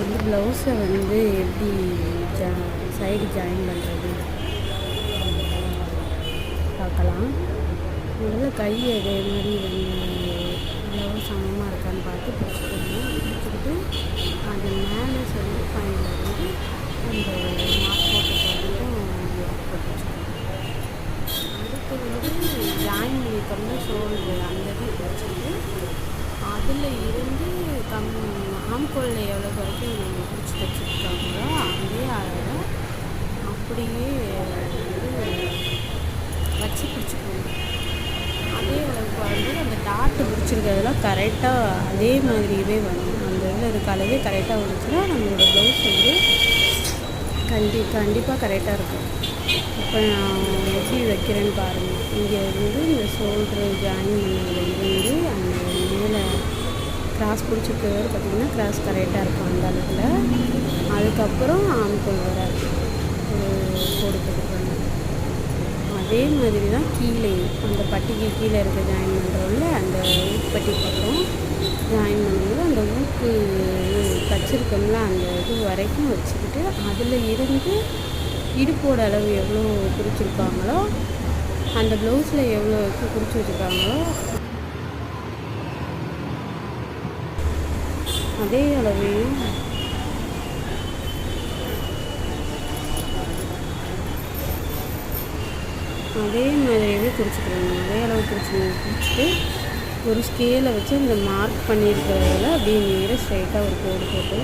வந்து ப்ளவுஸை வந்து எப்படி ஜா சைடு ஜாயின் பண்ணுறது பார்க்கலாம். முதல்ல கை அதே மாதிரி ப்ளவுஸ் சமமாக இருக்கான்னு பார்த்து பிடிச்சிக்கணும் பிடிச்சிக்கிட்டு அது மேலே சொல்லி ஃபைனில் வந்து அந்த மார்க் போட்டு போட்டு அடுத்து வந்து ஜாயின் பண்ணியிருக்கோம்னா ஷோல்டரு அந்த இது பிடிச்சிட்டு அதில் இருந்து கம் ஆம்கோலில் எவ்வளோ வரைக்கும் நம்ம பிடிச்சி வச்சுருக்காங்களோ அதே அளவை அப்படியே வந்து வச்சு பிடிச்சிக்கணும் அதே அளவுக்கு வந்து அந்த டாட்டு பிடிச்சிருக்கிறதெல்லாம் கரெக்டாக அதே மாதிரியே வரும். அந்த இதில் இருக்க அளவே கரெக்டாக வந்துச்சுன்னா நம்மளோட ப்ளவுஸ் வந்து கண்டி கண்டிப்பாக கரெக்டாக இருக்கும். இப்போ நான் எப்படி வைக்கிறேன்னு பாருங்கள் இங்கே வந்து இந்த ஷோல்ட்ரு ஜாயின் பண்ணதில் இருந்து அந்த மேலே கிராஸ் பிடிச்சிருக்கிறது பார்த்திங்கன்னா கிராஸ் கரெக்டாக இருக்கும் அந்த அளவில். அதுக்கப்புறம் ஆண்கள் வர கோடு போட்டுக்கணும் அதே மாதிரி தான் கீழே அந்த பட்டிக்கு கீழே இருக்க ஜாயின் பண்ணுறோம்ல அந்த ஊப்பட்டி பக்கம் ஜாயின் பண்ணும்போது அந்த ஊக்கு தச்சிருக்கோம்ல அந்த இது வரைக்கும் வச்சுக்கிட்டு அதில் இருந்து இடுப்போட அளவு எவ்வளோ குறிச்சிருக்காங்களோ அந்த ப்ளவுஸில் எவ்வளோ குறித்து வச்சுருக்காங்களோ அதே அளவையும் அதே மாதிரியே குறிச்சிக்கிறோம் அதே அளவு குறிச்சு குறிச்சிட்டு ஒரு ஸ்கேலை வச்சு அந்த மார்க் பண்ணியிருக்கிறதுல அப்படியே நேராக ஸ்ட்ரைட்டாக ஒரு கோடு போட்டு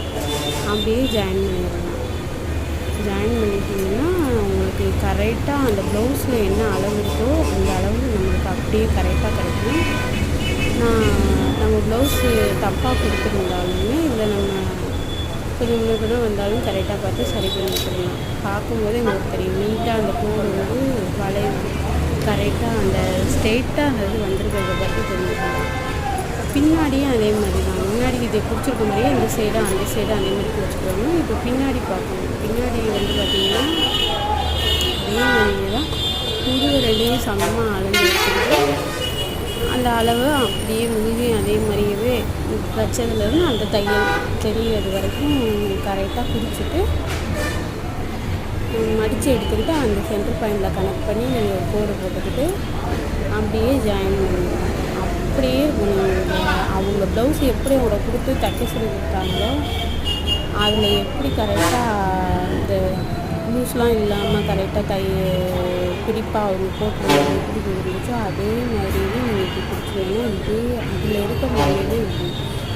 அப்படியே ஜாயின் பண்ணிடலாம். ஜாயின் பண்ணிட்டீங்கன்னா உங்களுக்கு கரெக்டாக அந்த ப்ளவுஸில் என்ன அளவு இருக்கோ அந்த அளவு நம்மளுக்கு அப்படியே கரெக்டாக கிடைக்கும். ப்ளவுஸு தப்பாக கொடுத்துருந்தாலுமே இதில் நம்ம கொஞ்சம் முன்ன கூட வந்தாலும் கரெக்டாக பார்த்து சரி பண்ணி கொடுக்கலாம். பார்க்கும்போது எங்களுக்கு தெரியும். நீட்டாக அந்த கோடு வந்து வளைவு. கரெக்டாக அந்த ஸ்ட்ரெயிட்டாக அந்த இது வந்திருக்கிறத பற்றி தெரிஞ்சுக்கலாம். பின்னாடியும் அதே மாதிரி தான். முன்னாடி இதை பிடிச்சிருக்க மாதிரியே இந்த சைடாக அந்த சைடாக அதே மாதிரி பிடிச்சிக்கணும். இப்போ பின்னாடி பார்க்கணும். பின்னாடி வந்து பார்த்திங்கன்னா அதே மாதிரி தான். முதுகு ரெண்டையும் சமமாக அளந்து வச்சுக்கிட்டு அந்த அளவு அப்படியே முதுகையும் அதே மாதிரியவே வச்சதுலேருந்து அந்த தையல் தெரிகிறது வரைக்கும் கரெக்டாக பிடிச்சிட்டு மடித்து எடுத்துக்கிட்டு அந்த சென்டர் பாயிண்டில் கனெக்ட் பண்ணி நீங்கள் கோடு போட்டுக்கிட்டு அப்படியே ஜாயின் பண்ணுவோம் அப்படியே அவங்க ப்ளவுஸ் எப்படி உங்களை கொடுத்து தைக்க சொல்லி கொடுத்தாங்களோ அதில் எப்படி கரெக்டாக இந்த லூஸ்லாம் இல்லாமல் கரெக்டாக தை பிடிப்பாக ஒரு போட்டு எப்படி இருந்துச்சோ அதே மாதிரியே நீங்கள் இப்படி பிடிச்சிங்கன்னா இதே அதில் இருக்க மாதிரியே இப்படி